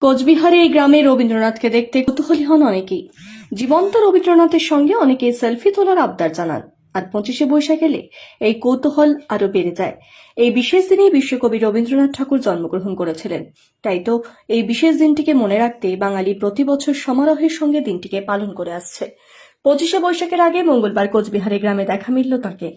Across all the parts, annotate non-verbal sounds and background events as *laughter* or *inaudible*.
কোচবিহারে এই গ্রামে রবীন্দ্রনাথকে দেখতে কৌতূহলী হন অনেকেই। জীবন্ত রবীন্দ্রনাথের সঙ্গে অনেকে সেলফি তোলার আবদার জানান। আর পঁচিশে বৈশাখ এলে এই কৌতূহল আরও বেড়ে যায়। এই বিশেষ দিনেই বিশ্বকবি রবীন্দ্রনাথ ঠাকুর জন্মগ্রহণ করেছিলেন। তাই তো এই বিশেষ দিনটিকে মনে রাখতে বাঙালি প্রতি বছর সমারোহের সঙ্গে দিনটিকে পালন করে আসছে। পঁচিশে বৈশাখের আগে মঙ্গলবার কোচবিহারে গ্রামে দেখা মিলল তাকে।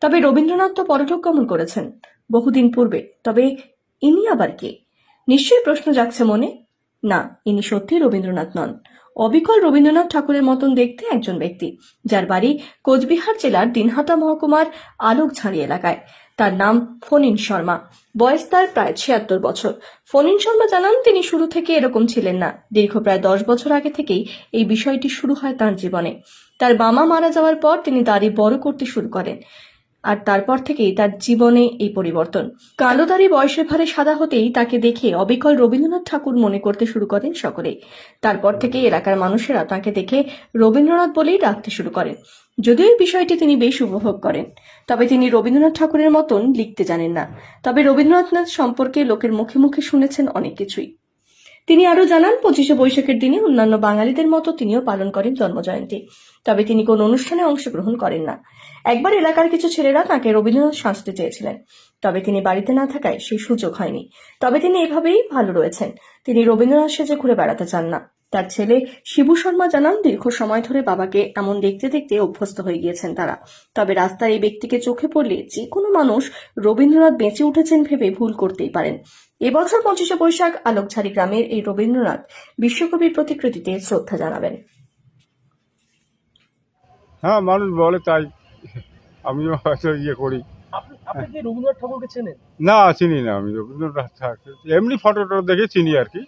তবে রবীন্দ্রনাথ তো পরলোক গমন করেছেন। বহুদিন পূর্বে। তবে ইনি আবার কে? নিশ্চয়ই প্রশ্ন জাগছে মনে। না, ইনি সত্যি রবীন্দ্রনাথ নন। অবিকল রবীন্দ্রনাথ ঠাকুরের মতন দেখতে একজন ব্যক্তি, যার বাড়ি কোচবিহার জেলার দিনহাটা মহকুমার আলোকঝাড়ি এলাকায়। তার নাম ফণীন শর্মা। বয়স তার প্রায় ছিয়াত্তর বছর। ফণীন শর্মা জানান, তিনি শুরু থেকে এরকম ছিলেন না। দীর্ঘ প্রায় দশ বছর আগে থেকেই এই বিষয়টি শুরু হয় তার জীবনে। তার বাবা মারা যাওয়ার পর তিনি দাড়ি বড় করতে শুরু করেন। আর তারপর থেকেই তার জীবনে এই পরিবর্তন। কালো দাড়ি বয়সের ভারে সাদা হতেই তাকে দেখে অবিকল রবীন্দ্রনাথ ঠাকুর মনে করতে শুরু করেন সকলেই। তারপর থেকেই এলাকার মানুষেরা তাকে দেখে রবীন্দ্রনাথ বলেই ডাকতে শুরু করেন। যদিও এই বিষয়টি তিনি বেশ উপভোগ করেন, তবে তিনি রবীন্দ্রনাথ ঠাকুরের মতন লিখতে জানেন না। তবে রবীন্দ্রনাথ সম্পর্কে লোকের মুখে মুখে শুনেছেন অনেক কিছুই। তিনি আরও জানান, পঁচিশে বৈশাখের দিনে অন্যান্য বাঙালিদের মতো তিনিও পালন করেন জন্মজয়ন্তী। তবে তিনি কোন অনুষ্ঠানে অংশগ্রহণ করেন না। একবার এলাকার কিছু ছেলেরা তাঁকে রবীন্দ্রনাথ শাস্তি চেয়েছিলেন। তবে তিনি বাড়িতে না থাকায় সেই সুযোগ হয়নি। তবে তিনি এভাবেই ভালো রয়েছেন। তিনি রবীন্দ্রনাথ সেজে ঘুরে বেড়াতে চান না। তার ছেলে শিবু শর্মা জানান দীর্ঘ সময় ধরে বাবাকে এমন দেখতে দেখতে অভ্যস্ত হয়ে গিয়েছেন তারা। তবে রাস্তায় এই ব্যক্তিকে চোখে পড়লে যে কোনো মানুষ রবীন্দ্রনাথ বেঁচে উঠেছেন ভেবে ভুল করতেই পারেন। এবছর পঁচিশে বৈশাখ আলোকঝাড়ি গ্রামের এই রবীন্দ্রনাথ বিশ্বকবির প্রতিকৃতিতে শ্রদ্ধা জানাবেন। হ্যাঁ মানুষ বলে তাই। আমিও হয়তো ইয়ে করি। রবীন্দ্রনাথ ঠাকুরকে চেনেন? না চিনি না আমি। রবীন্দ্রনাথ ঠাকুর এমনি ফটো টটো দেখে চিনি আর কি।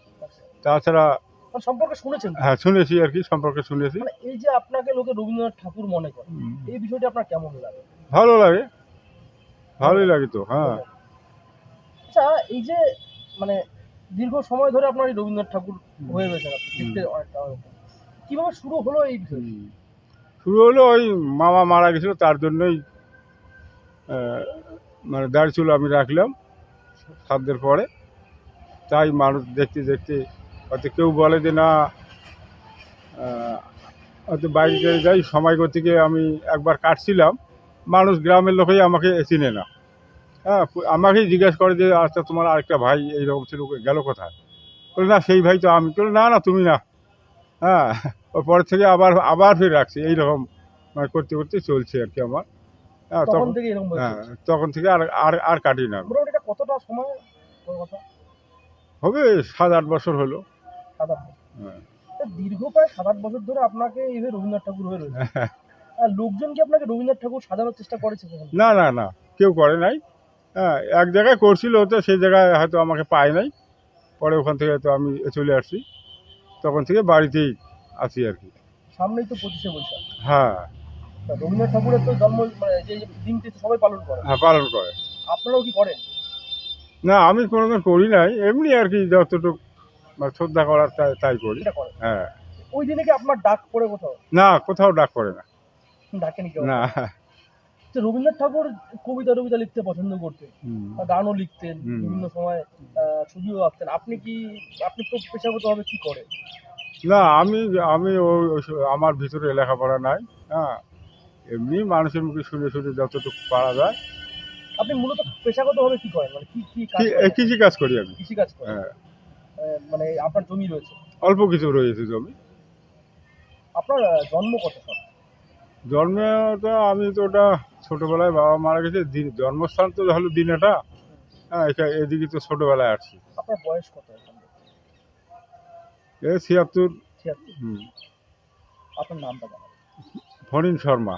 তাছাড়া মানে সম্পর্কে শুনেছেন হ্যাঁ শুনেছি আর কি সম্পর্কে শুনেছি। মানে এই যে আপনাকে লোকে রবীন্দ্রনাথ ঠাকুর মনে করে এই বিষয়টা আপনার কেমন লাগে? ভালো লাগে। ভালোই লাগে তো হ্যাঁ। আচ্ছা এই যে মানে দীর্ঘ সময় ধরে আপনার এই রবীন্দ্রনাথ ঠাকুর হয়ে আপনি দেখতে অনেকটা। কীভাবে শুরু হলো এই বিষয় শুরু হলো ওই মামা মারা গেছিল তার জন্যই মানে দাড়ি চুল আমি রাখলাম সাতদের পরে। তাই মানুষ দেখতে দেখতে হয়তো কেউ বলে যে না হয়তো বাইরে যাই সময় করতে গিয়ে আমি একবার কাটছিলাম। মানুষ গ্রামের লোকেই আমাকে চিনে না। হ্যাঁ আমাকেই জিজ্ঞেস করে যে আচ্ছা তোমার আরেকটা ভাই এইরকম ছিল গেল কোথায়? বলে না সেই ভাই তো আমি। বলে না না তুমি না। হ্যাঁ ওর পর থেকে আবার আবার ফিরে রাখছি এইরকম মানে করতে করতে চলছে আর কি আমার। হ্যাঁ তখন তখন থেকে হ্যাঁ তখন থেকে আর আর আর কাটি না কতটা সময়? হবে সাত আট বছর হলো। সাত আট বছর। হ্যাঁ। দীর্ঘ প্রায় সাত আট বছর ধরে আপনাকে এইভাবে রবীন্দ্রনাথ ঠাকুর হয়ে রয়েছে। *laughs* আর লোকজন কি আপনাকে রবীন্দ্রনাথ ঠাকুর সাজানোর চেষ্টা করেছে না না না কেউ করে নাই। হ্যাঁ এক জায়গায় করছিল তো সেই জায়গায় হয়তো আমাকে পায় নাই। পরে ওখান থেকে তো আমি চলে আসছি। তখন থেকে বাড়িতেই আছি আর কি। সামনেই তো পঁচিশে বৈশাখ। হ্যাঁ। রবীন্দ্রনাথ ঠাকুরের তো জন্ম মানে যে দিনটি সবাই পালন করে। হ্যাঁ পালন করে। আপনারাও কি করেন? না আমি কোনোদিন করি নাই। এমনি আর কি যতটুকু মানে শ্রদ্ধা করার তাই তাই করি। হ্যাঁ। ওই দিনে কি আপনার ডাক পড়ে কোথাও? না কোথাও ডাক করে না। ডাকেনি কেউ? না। যে রবীন্দ্রনাথ ঠাকুর কবিতা টবিতা লিখতে পছন্দ করতেন গানও লিখতেন বিভিন্ন সময় ছবিও আঁকতেন। আপনি কি আপনি তো পেশাগতভাবে কি করেন? না আমি আমি ওই আমার ভিতরে লেখাপড়া নাই হ্যাঁ। এমনি মানুষের মুখে শুনে শুনে যতটুকু পারা যায়। আপনি মূলত পেশাগতভাবে কি করেন? মানে কি কি কৃষি কাজ করি আমি। কৃষি কাজ করেন। হ্যাঁ। মানে আপনার জমি রয়েছে। অল্প কিছু রয়েছে জমি। আপনার জন্ম কত সাল? জন্মে তো আমি তো ওটা ছোটোবেলায় বাবা মারা গেছে। দিন- জন্মস্থান তো হলো দিনেটা হ্যাঁ এদিকে তো ছোটোবেলায় আসছি। আপনার বয়স কত এ ছিয়াত্তর। ছিয়াত্তর। হুম, আপনার নামটা জানাবেন। ফণীন শর্মা।